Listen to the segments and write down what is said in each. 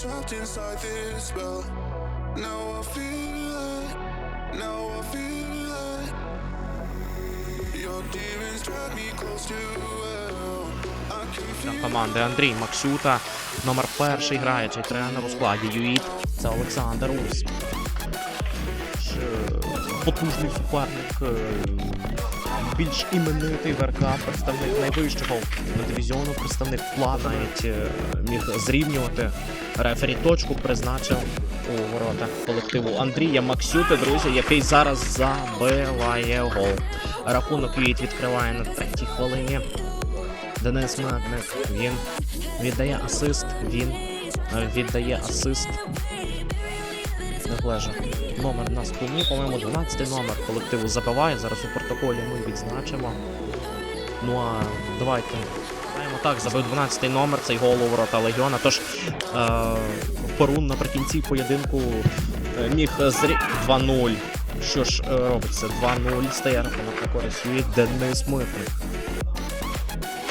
trapped inside this spell. Now I feel like, now I feel like your demons drag me close to hell. I can feel. Команди Андрій Максюта. Номер перший граючий тренер у складі ЮІТ. Це Олександр Ус. Потужний суперник. е, Більш іменитий ВРК, представник найвищого дивізіону, представник ПЛА навіть е, міг зрівнювати. Рефері точку призначив у ворота колективу Андрія Максюти, друзі, який зараз забиває гол. Рахунок ЮІТ відкриває на третій хвилині. Денис Медник, він віддає асист, він е, віддає асист. Неглежа. Номер на спині, по-моєму, 12 номер колективу забиває. Зараз у протоколі ми відзначимо. Ну а давайте. Так, забив 12 номер, цей гол у ворота Легіона. Тож е, Перун наприкінці поєдинку е, міг зрі... 2-0. Що ж е, робиться? 2-0 стає рахунок на користь від Денис Митник.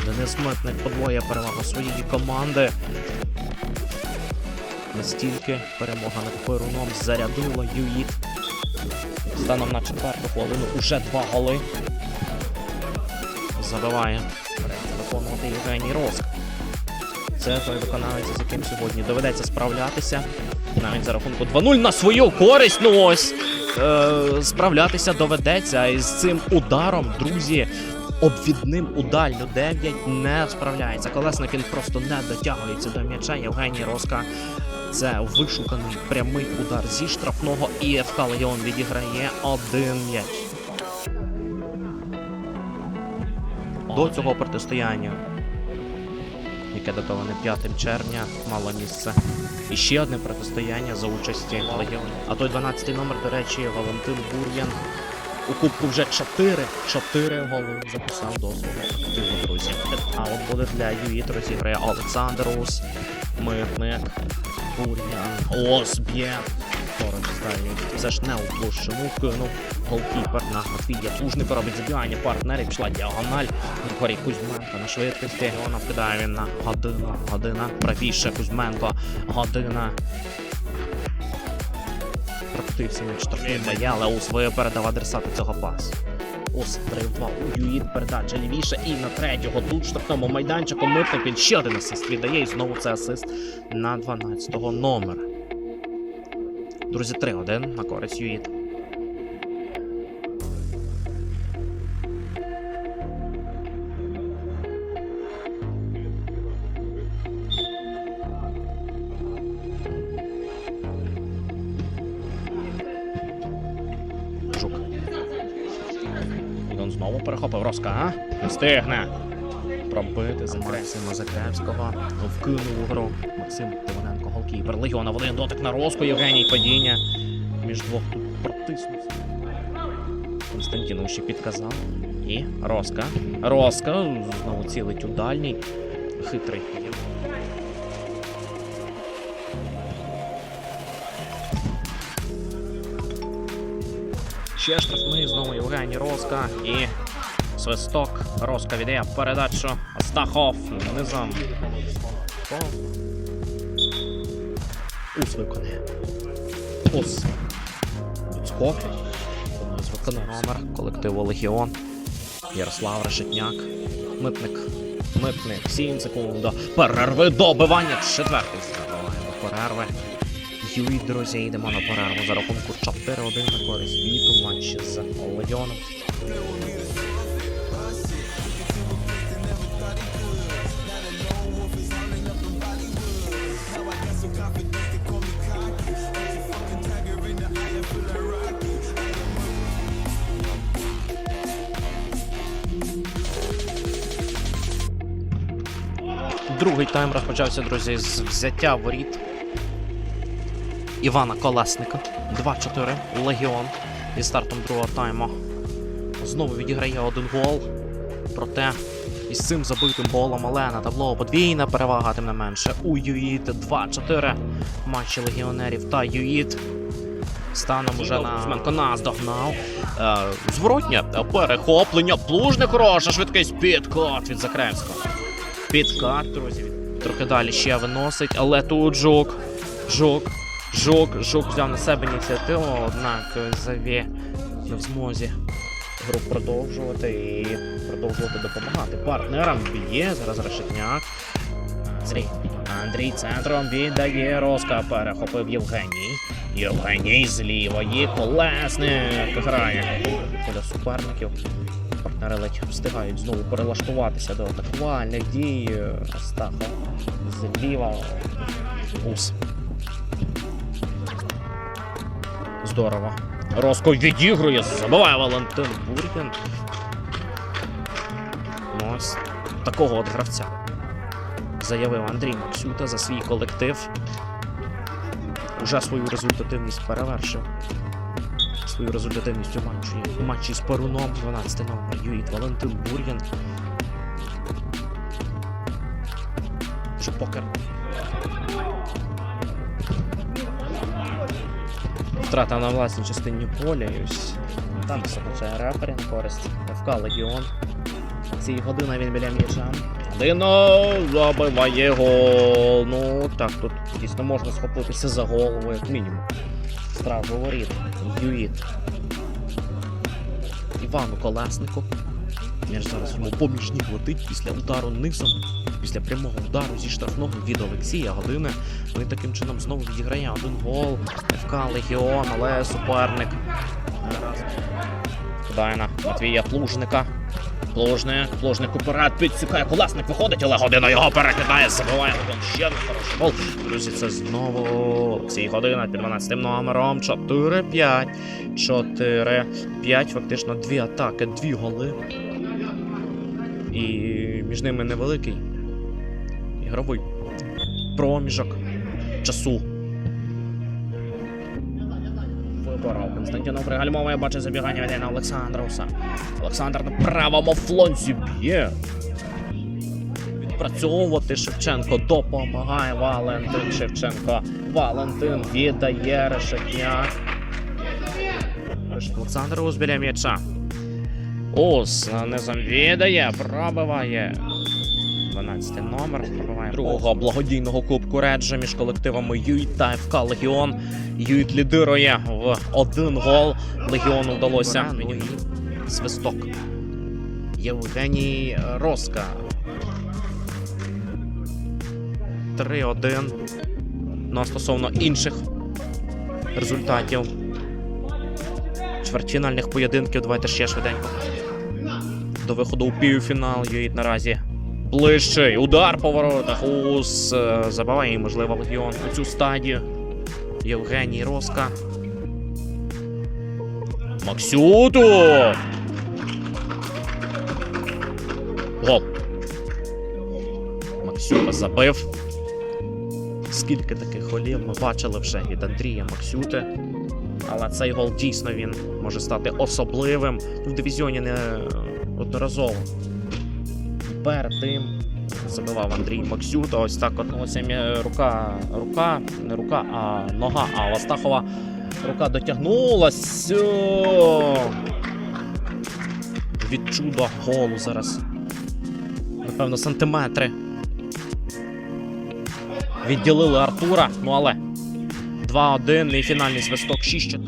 Денис Митник подвоює перевагу своєї команди. Настільки перемога над Перуном зарядила ЮІТ. Станом на четверту хвилину уже два голи. Забиває. Виконувати Євгеній Роск. Це той виконавець, з яким сьогодні доведеться справлятися. Навіть за рахунку 2-0 на свою користь. Ну ось е, справлятися доведеться. Із цим ударом, друзі, обвідним у дальню 9 не справляється. Колесник він просто не дотягується до м'яча. Євгеній Роска. Це вишуканий прямий удар зі штрафного і ФК Легіон відіграє один м'яч. До цього протистояння, яке датоване 5 червня, мало місце. І ще одне протистояння за участі Легіону. А той 12-й номер, до речі, Валентин Бур'ян. У кубку вже 4, 4 голи записав до свого активу, друзі. А от буде для ЮІТ розіграє Олександр Ус, Митник, Бур'ян, Ос б'є. Поруч з. Все ж не у площину кинув голкіпер на Матвія Плужника робить забігання партнерів, пішла діагональ. Григорій Кузьменко на швидкості. Вона вкидає він на годину. Година. Правіше Кузьменко. Година. Прокотився не штрафним дає, але Ус передав адресати цього пасу. Ус 3-2 у Юїд передача лівіше і на третього тут штрафному майданчику Митник він ще один асист віддає і знову це асист на 12-го номера. Друзі, 3-1 на користь Юїд. Знову перехопив Роска, встигне. Пробити за Максима Закревського. Вкинув у гру. Максим Тимоненко, голкіпер. Легіона один дотик на Роску. Євгеній падіння. Між двох тут протиснувся. Константіну ще підказав. І Роска. Роска. Знову цілить у дальній. Хитрий. Ще штрафний, знову Євгеній Роска і свисток. Роска віддає передачу. Астахов низом. Ус виконує. Ус. Відскок. Виконує номер колективу Легіон. Ярослав Решетняк. Митник. Митник. 7 секунд. до Перерви добивання. Четвертий забиває до перерви. Юй, друзі, йдемо на перерву за рахунку 4-1 на користь Віту матчі з Легіоном. Другий тайм розпочався, друзі, з взяття воріт Івана Колесника. 2-4 Легіон. І стартом другого тайму знову відіграє один гол. Проте із цим забитим голом але на табло подвійна перевага, тим не менше. У ЮІТ 2-4 матчі легіонерів та ЮІТ. Станом уже на Кузьменко наздогнав. Е, зворотнє перехоплення. Плужне хороша швидкість. Підкат від Закревського. Підкат, друзі. Трохи далі ще виносить, але тут жук. Жук. Жук, Жук взяв на себе ініціативу, однак Заві не в змозі гру продовжувати і продовжувати допомагати партнерам. Б'є зараз решетняк. Андрій. Андрій центром віддає Роска. Перехопив Євгеній. Євгеній з лівої колесник грає. Поля суперників. Партнери ледь встигають знову перелаштуватися до атакувальних дій. Астаха зліва. Ус. Здорово. Роско відігрує, забиває Валентин Бургін. Ну, Ось такого от гравця. Заявив Андрій Максюта за свій колектив. Уже свою результативність перевершив. Свою результативність у матчі. У матчі з Перуном 12 номер Юїт Валентин Бургін. Вже покер. Втрата на власній частині поля. І ось там це репері користь. ФК Легіон. Ці година він біля м'яча. Дино забиває гол. Ну так, тут дійсно можна схопитися за голову, як мінімум. Стражу воріт. Юїт. Івану Колеснику. М'яч зараз йому поміж ніг летить після удару низом. Після прямого удару зі штрафного від Олексія Години. Ну і таким чином знову відіграє один гол. ФК Легіон, але суперник. Гаразд. Кидає на Матвія Плужника. Плужник, Плужник уперед підсікає колесник, виходить, але година його перекидає, забиває один ще один хороший гол. Друзі, це знову Олексій Година під 12 номером. 4-5. 4-5. Фактично дві атаки, дві голи. І між ними невеликий ігровий проміжок часу. Виборов. Константинов пригальмовує, бачить забігання від на Олександровса. Олександр на правому флонзі б'є. Відпрацьовувати Шевченко допомагає Валентин Шевченко. Валентин віддає решетняк. Олександр Ус біля м'яча. Ус низом віддає, пробиває. 12 номер пробиває другого благодійного кубку Реджа між колективами Юйт та ФК Легіон. Юйт лідирує в один гол. Легіону вдалося. Свисток. Євгеній Роска. 3-1. Ну а стосовно інших результатів. Чвертьфінальних поєдинків. Давайте ще швиденько. До виходу у півфінал Юїт наразі ближчий. Удар по воротах. Ус е, забиває, можливо, легіон у цю стадію. Євгеній Роска. Максюту! Гол. Максюта забив. Скільки таких голів ми бачили вже від Андрія Максюти. Але цей гол дійсно він може стати особливим в дивізіоні не одноразово. Перед забивав Андрій Максюта. Ось так ну, м'я- рука, рука, не рука, а нога. А Ластахова рука дотягнулась. О! Від чуда голу зараз. Напевно, сантиметри. Відділили Артура, ну але 2-1 і фінальний свисток 6-4.